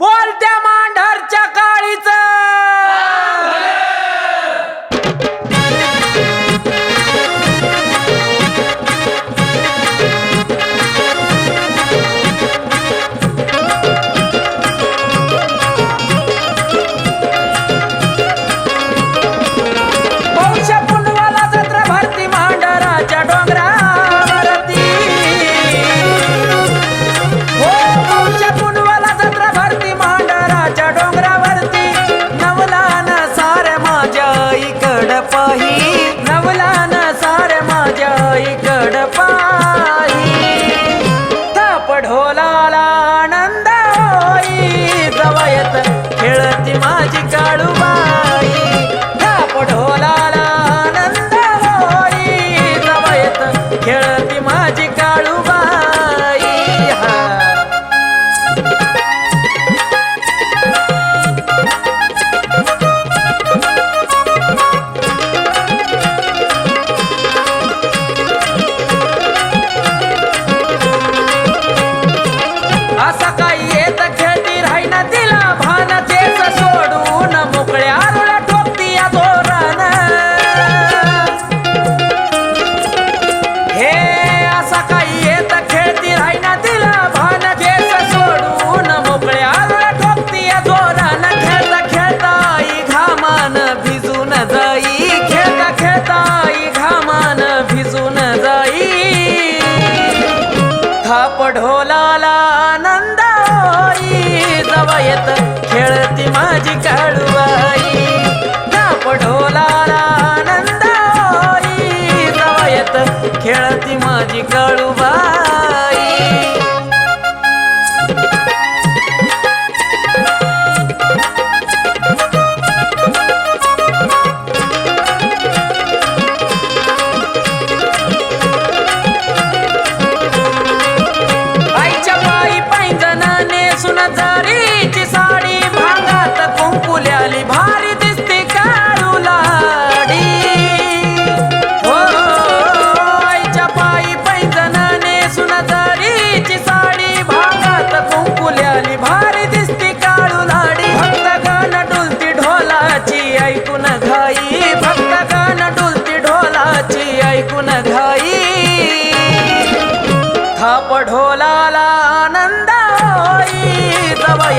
বলতে আমার చిక్కాడు शाळेत खेळती माझी काळूबाई. ढोलाला आनंद होई. खेळती माझी काळूबाई.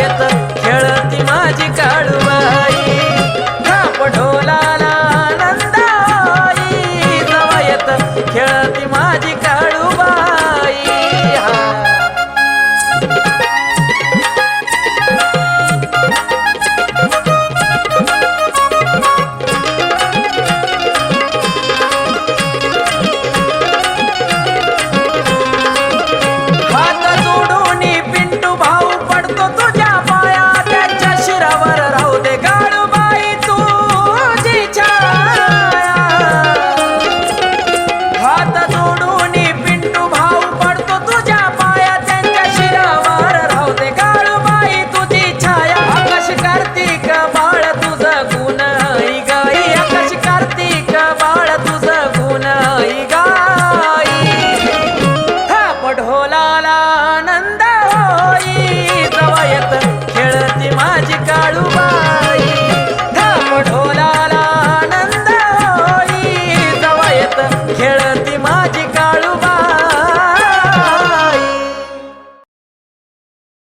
येत खेळती माझी काळूबाई. धापढोला आनंद जवळ येत खेळती माझी